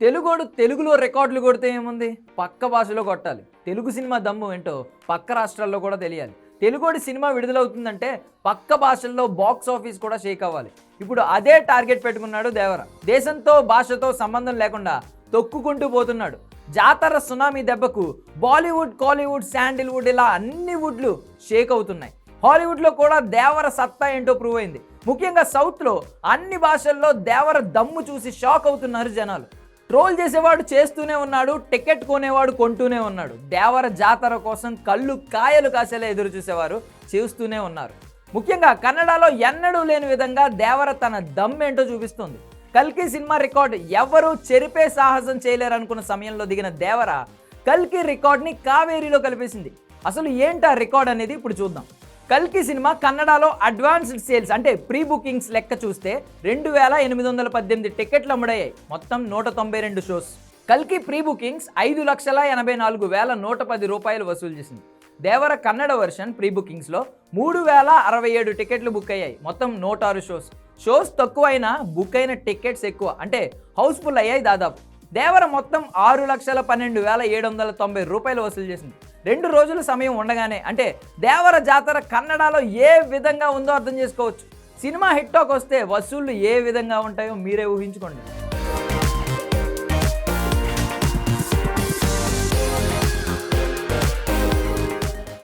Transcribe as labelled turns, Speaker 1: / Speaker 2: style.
Speaker 1: తెలుగోడు తెలుగులో రికార్డులు కొడితే ఏముంది? పక్క భాషలో కొట్టాలి. తెలుగు సినిమా దమ్ము ఏంటో పక్క రాష్ట్రాల్లో కూడా తెలియాలి. తెలుగోడి సినిమా విడుదలవుతుందంటే పక్క భాషల్లో బాక్స్ ఆఫీస్ కూడా షేక్ అవ్వాలి. ఇప్పుడు అదే టార్గెట్ పెట్టుకున్నాడు దేవర. దేశంతో భాషతో సంబంధం లేకుండా తొక్కుకుంటూ పోతున్నాడు. జాతర సునామీ దెబ్బకు బాలీవుడ్ కాలీవుడ్ శాండిల్వుడ్ ఇలా అన్ని వుడ్లు షేక్ అవుతున్నాయి. హాలీవుడ్లో కూడా దేవర సత్తా ఏంటో ప్రూవ్ అయింది. ముఖ్యంగా సౌత్లో అన్ని భాషల్లో దేవర దమ్ము చూసి షాక్ అవుతున్నారు జనాలు. ట్రోల్ చేసేవాడు చేస్తూనే ఉన్నాడు టికెట్ కొనేవాడు కొంటూనే ఉన్నాడు. దేవర జాతర కోసం కళ్ళు కాయలు కాసేలా ఎదురు చూసేవారు చూస్తూనే ఉన్నారు. ముఖ్యంగా కన్నడలో ఎన్నడూ లేని విధంగా దేవర తన దమ్ ఏంటో చూపిస్తుంది. కల్కి సినిమా రికార్డ్ ఎవరు చెరిపే సాహసం చేయలేరనుకున్న సమయంలో దిగిన దేవర కల్కి రికార్డ్ని కావేరీలో కలిపేసింది. అసలు ఏంటా రికార్డ్ అనేది ఇప్పుడు చూద్దాం. కల్కి సినిమా కన్నడలో అడ్వాన్స్డ్ సేల్స్ అంటే ప్రీ బుకింగ్స్ లెక్క చూస్తే రెండు వేల ఎనిమిది వందల పద్దెనిమిది టికెట్లు అమ్ముడయ్యాయి. మొత్తం నూట తొంభై రెండు షోస్. కల్కి ప్రీ బుకింగ్స్ ఐదు లక్షల ఎనభై నాలుగు వేల నూట పది రూపాయలు వసూలు చేసింది. దేవర కన్నడ వర్షన్ ప్రీ బుకింగ్స్లో మూడు వేల అరవై ఏడు టికెట్లు బుక్ అయ్యాయి. మొత్తం నూట ఆరు షోస్. షోస్ తక్కువైనా బుక్ అయిన టికెట్స్ ఎక్కువ. అంటే హౌస్ఫుల్ అయ్యాయి దాదాపు. దేవర మొత్తం ఆరు లక్షల పన్నెండు వేల ఏడు వందల తొంభై రూపాయలు వసూలు చేసింది. రెండు రోజుల సమయం ఉండగానే అంటే దేవర జాతర కన్నడలో ఏ విధంగా ఉందో అర్థం చేసుకోవచ్చు. సినిమా హిట్టాక్ వస్తే వసూళ్ళు ఏ విధంగా ఉంటాయో మీరే ఊహించుకోండి.